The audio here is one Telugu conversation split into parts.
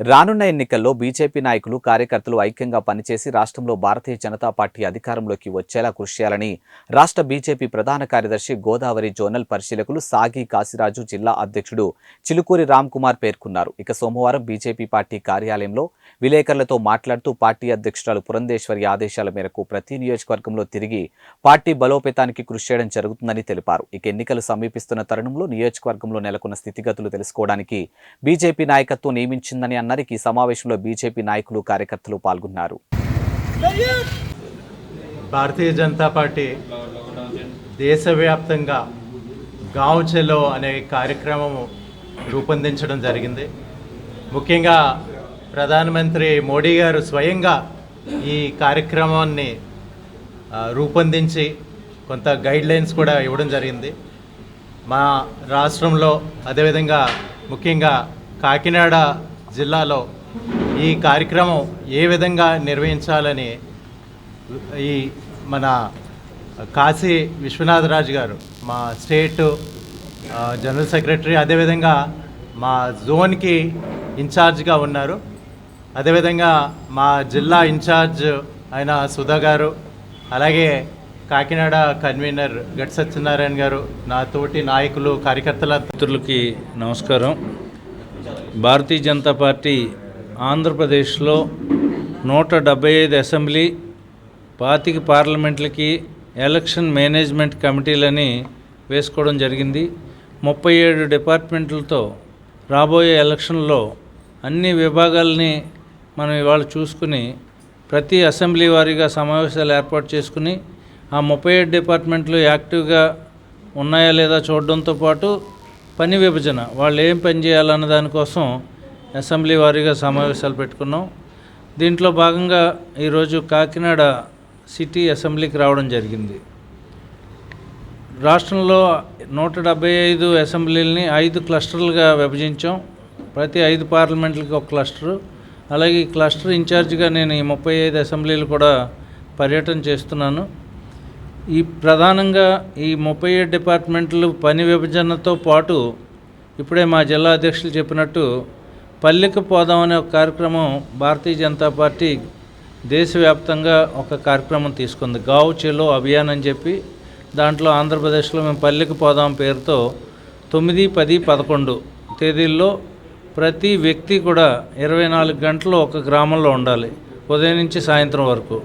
రానున్న ఎన్నికల్లో బీజేపీ నాయకులు కార్యకర్తలు ఐక్యంగా పనిచేసి రాష్ట్రంలో భారతీయ జనతా పార్టీ అధికారంలోకి వచ్చేలా కృషి చేయాలని రాష్ట్ర బీజేపీ ప్రధాన కార్యదర్శి గోదావరి జోనల్ పరిశీలకులు సాగి కాశీరాజు జిల్లా అధ్యక్షుడు చిలుకూరి రామ్ కుమార్ పేర్కొన్నారు. ఇక సోమవారం బీజేపీ పార్టీ కార్యాలయంలో విలేకరులతో మాట్లాడుతూ పార్టీ అధ్యక్షురాలు పురంధేశ్వరి ఆదేశాల మేరకు ప్రతి నియోజకవర్గంలో తిరిగి పార్టీ బలోపేతానికి కృషి చేయడం జరుగుతుందని తెలిపారు. ఇక ఎన్నికలు సమీపిస్తున్న తరుణంలో నియోజకవర్గంలో నెలకొన్న స్థితిగతులు తెలుసుకోవడానికి బీజేపీ నాయకత్వం నియమించిందని అన్నారు. ఈ సమావేశంలో బీజేపీ నాయకులు కార్యకర్తలు పాల్గొన్నారు. భారతీయ జనతా పార్టీ దేశవ్యాప్తంగా గావ్ చెలో అనే కార్యక్రమం రూపొందించడం జరిగింది. ముఖ్యంగా ప్రధానమంత్రి మోడీ గారు స్వయంగా ఈ కార్యక్రమాన్ని రూపొందించి కొంత గైడ్లైన్స్ కూడా ఇవ్వడం జరిగింది. మా రాష్ట్రంలో అదేవిధంగా ముఖ్యంగా కాకినాడ జిల్లాలో ఈ కార్యక్రమం ఏ విధంగా నిర్వహించాలని ఈ మన కాశీ విశ్వనాథరాజు గారు మా స్టేట్ జనరల్ సెక్రటరీ అదేవిధంగా మా జోన్కి ఇన్ఛార్జ్గా ఉన్నారు. అదేవిధంగా మా జిల్లా ఇన్ఛార్జ్ అయిన సుధా గారు అలాగే కాకినాడ కన్వీనర్ గట్ సత్యనారాయణ గారు నా తోటి నాయకులు కార్యకర్తల మిత్రులకి నమస్కారం. భారతీయ జనతా పార్టీ ఆంధ్రప్రదేశ్లో నూట డెబ్బై ఐదు అసెంబ్లీ పాతిక పార్లమెంట్లకి ఎలక్షన్ మేనేజ్మెంట్ కమిటీలని వేసుకోవడం జరిగింది. ముప్పై ఏడు డిపార్ట్మెంట్లతో రాబోయే ఎలక్షన్లో అన్ని విభాగాల్ని మనం ఇవాళ చూసుకుని ప్రతి అసెంబ్లీ వారీగా సమావేశాలు ఏర్పాటు చేసుకుని ఆ ముప్పై ఏడు డిపార్ట్మెంట్లు యాక్టివ్గా ఉన్నాయా లేదా చూడడంతో పాటు పని విభజన. వాళ్ళు ఏం పని చేయాలన్న దానికోసం అసెంబ్లీ వారీగా సమావేశాలు పెట్టుకున్నాం. దీంట్లో భాగంగా ఈరోజు కాకినాడ సిటీ అసెంబ్లీకి రావడం జరిగింది. రాష్ట్రంలో నూట డెబ్బై ఐదు అసెంబ్లీలని ఐదు క్లస్టర్లుగా విభజించాం. ప్రతి ఐదు పార్లమెంట్లకి ఒక క్లస్టరు. అలాగే ఈ క్లస్టర్ ఇన్ఛార్జిగా నేను ఈ ముప్పై ఐదు అసెంబ్లీలు కూడా పర్యటన చేస్తున్నాను. ఈ ప్రధానంగా ఈ ముప్పై ఏడు డిపార్ట్మెంట్లు పని విభజనతో పాటు ఇప్పుడే మా జిల్లా అధ్యక్షులు చెప్పినట్టు పల్లెకు పోదాం అనే ఒక కార్యక్రమం భారతీయ జనతా పార్టీ దేశవ్యాప్తంగా ఒక కార్యక్రమం తీసుకుంది. గావు చెలో అభియాన్ అని చెప్పి దాంట్లో ఆంధ్రప్రదేశ్లో మేము పల్లెకు పోదాం పేరుతో తొమ్మిది పది పదకొండు తేదీల్లో ప్రతి వ్యక్తి కూడా ఇరవై నాలుగు గంటలు ఒక గ్రామంలో ఉండాలి. ఉదయం నుంచి సాయంత్రం వరకు.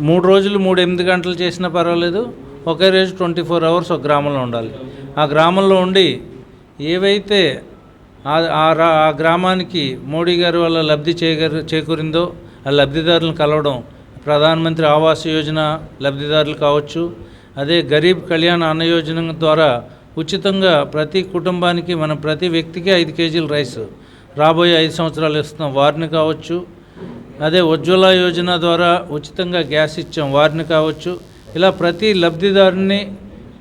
మూడు రోజులు మూడు ఎనిమిది గంటలు చేసినా పర్వాలేదు. ఒకే రోజు ట్వంటీ ఫోర్ అవర్స్ ఒక గ్రామంలో ఉండాలి. ఆ గ్రామంలో ఉండి ఏవైతే ఆ- ఆ రా- ఆ గ్రామానికి మోడీ గారి వల్ల లబ్ధి చేయగర చేకూరిందో ఆ లబ్ధిదారులను కలవడం ప్రధానమంత్రి ఆవాస్ యోజన లబ్ధిదారులు కావచ్చు అదే గరీబ్ కళ్యాణ్ అన్న యోజన ద్వారా ఉచితంగా ప్రతి కుటుంబానికి మనం ప్రతి వ్యక్తికి ఐదు కేజీల రైస్ రాబోయే ఐదు సంవత్సరాలు ఇస్తున్నాం వారిని కావచ్చు అదే ఉజ్వల యోజన ద్వారా ఉచితంగా గ్యాస్ ఇచ్చాం. వారిని కావచ్చు ఇలా ప్రతి లబ్ధిదారుని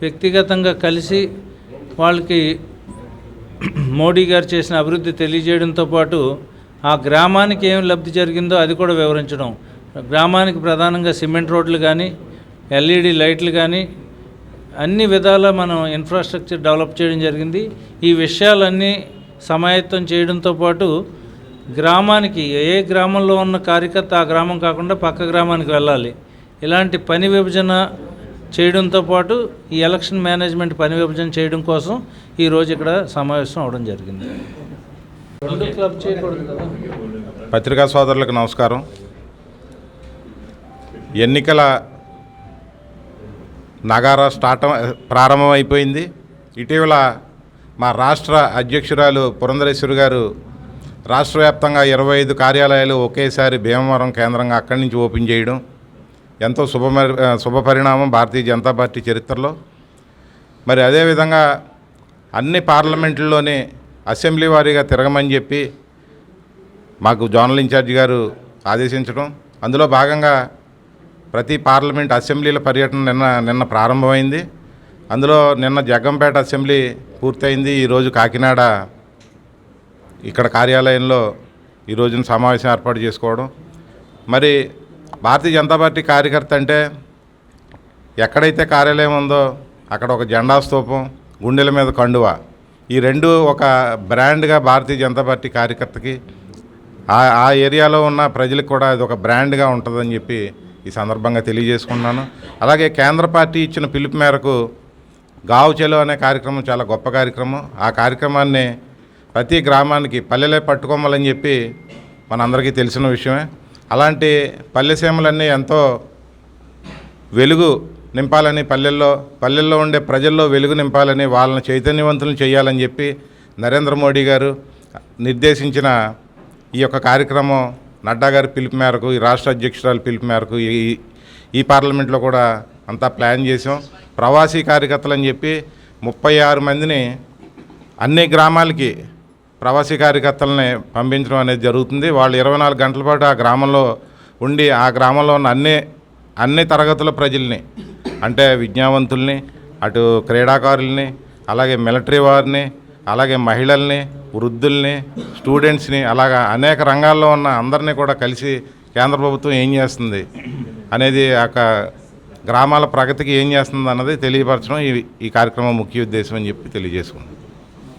వ్యక్తిగతంగా కలిసి వాళ్ళకి మోడీ గారు చేసిన అభివృద్ధి తెలియజేయడంతో పాటు ఆ గ్రామానికి ఏం లబ్ధి జరిగిందో అది కూడా వివరించడం. గ్రామానికి ప్రధానంగా సిమెంట్ రోడ్లు కానీ ఎల్ఈడి లైట్లు కానీ అన్ని విధాల మనం ఇన్ఫ్రాస్ట్రక్చర్ డెవలప్ చేయడం జరిగింది. ఈ విషయాలన్నీ సమాయత్తం చేయడంతో పాటు గ్రామానికి ఏ గ్రామంలో ఉన్న కార్యకర్త ఆ గ్రామం కాకుండా పక్క గ్రామానికి వెళ్ళాలి. ఇలాంటి పని విభజన చేయడంతో పాటు ఈ ఎలక్షన్ మేనేజ్మెంట్ పని విభజన చేయడం కోసం ఈరోజు ఇక్కడ సమావేశం అవడం జరిగింది. పత్రికా సోదరులకు నమస్కారం. ఎన్నికల నగారా స్టార్ట్ ప్రారంభం అయిపోయింది ఇటీవల మా రాష్ట్ర అధ్యక్షురాలు పురంధరేశ్వరి గారు రాష్ట్ర వ్యాప్తంగా ఇరవై ఐదు కార్యాలయాలు ఒకేసారి భీమవరం కేంద్రంగా అక్కడి నుంచి ఓపెన్ చేయడం ఎంతో శుభ శుభ పరిణామం భారతీయ జనతా పార్టీ చరిత్రలో. మరి అదేవిధంగా అన్ని పార్లమెంట్లలోనే అసెంబ్లీ వారీగా తిరగమని చెప్పి మాకు జోనల్ ఇన్ఛార్జ్ గారు ఆదేశించడం అందులో భాగంగా ప్రతి పార్లమెంట్ అసెంబ్లీల పర్యటన నిన్న నిన్న ప్రారంభమైంది. అందులో నిన్న జగ్గంపేట అసెంబ్లీ పూర్తయింది ఈరోజు కాకినాడ ఇక్కడ కార్యాలయంలో ఈ రోజున సమావేశం ఏర్పాటు చేసుకోవడం. మరి భారతీయ జనతా పార్టీ కార్యకర్త అంటే ఎక్కడైతే కార్యాలయం ఉందో అక్కడ ఒక జెండా స్తూపం గుండెల మీద కండువ. ఈ రెండు ఒక బ్రాండ్గా భారతీయ జనతా పార్టీ కార్యకర్తకి ఆ ఏరియాలో ఉన్న ప్రజలకు కూడా అది ఒక బ్రాండ్గా ఉంటుందని చెప్పి ఈ సందర్భంగా తెలియజేసుకున్నాను అలాగే కేంద్ర పార్టీ ఇచ్చిన పిలుపు మేరకు గావ్ చెలో అనే కార్యక్రమం చాలా గొప్ప కార్యక్రమం. ఆ కార్యక్రమాన్ని ప్రతి గ్రామానికి పల్లెలే పట్టుకోమలని చెప్పి మనందరికీ తెలిసిన విషయమే. అలాంటి పల్లెసీమలన్నీ ఎంతో వెలుగు నింపాలని పల్లెల్లో పల్లెల్లో ఉండే ప్రజల్లో వెలుగు నింపాలని వాళ్ళని చైతన్యవంతులను చేయాలని చెప్పి నరేంద్ర మోడీ గారు నిర్దేశించిన ఈ యొక్క కార్యక్రమం నడ్డా గారి పిలుపు మేరకు ఈ రాష్ట్ర అధ్యక్షురాలు పిలుపు మేరకు ఈ ఈ పార్లమెంట్లో కూడా అంతా ప్లాన్ చేసాం ప్రవాసీ కార్యకర్తలు అని చెప్పి ముప్పై ఆరు మందిని అన్ని గ్రామాలకి ప్రవాసీ కార్యకర్తలని పంపించడం అనేది జరుగుతుంది. వాళ్ళు ఇరవై నాలుగు గంటల పాటు ఆ గ్రామంలో ఉండి ఆ గ్రామంలో ఉన్న అన్ని అన్ని తరగతుల ప్రజల్ని అంటే విజ్ఞావంతుల్ని అటు క్రీడాకారుల్ని అలాగే మిలిటరీ వారిని అలాగే మహిళల్ని వృద్ధుల్ని స్టూడెంట్స్ని అలాగా అనేక రంగాల్లో ఉన్న అందరినీ కూడా కలిసి కేంద్ర ప్రభుత్వం ఏం చేస్తుంది అనేది ఆ గ్రామాల ప్రగతికి ఏం చేస్తుంది అన్నది తెలియపరచడం ఈ ఈ కార్యక్రమం ముఖ్య ఉద్దేశం అని చెప్పి తెలియజేసుకుంది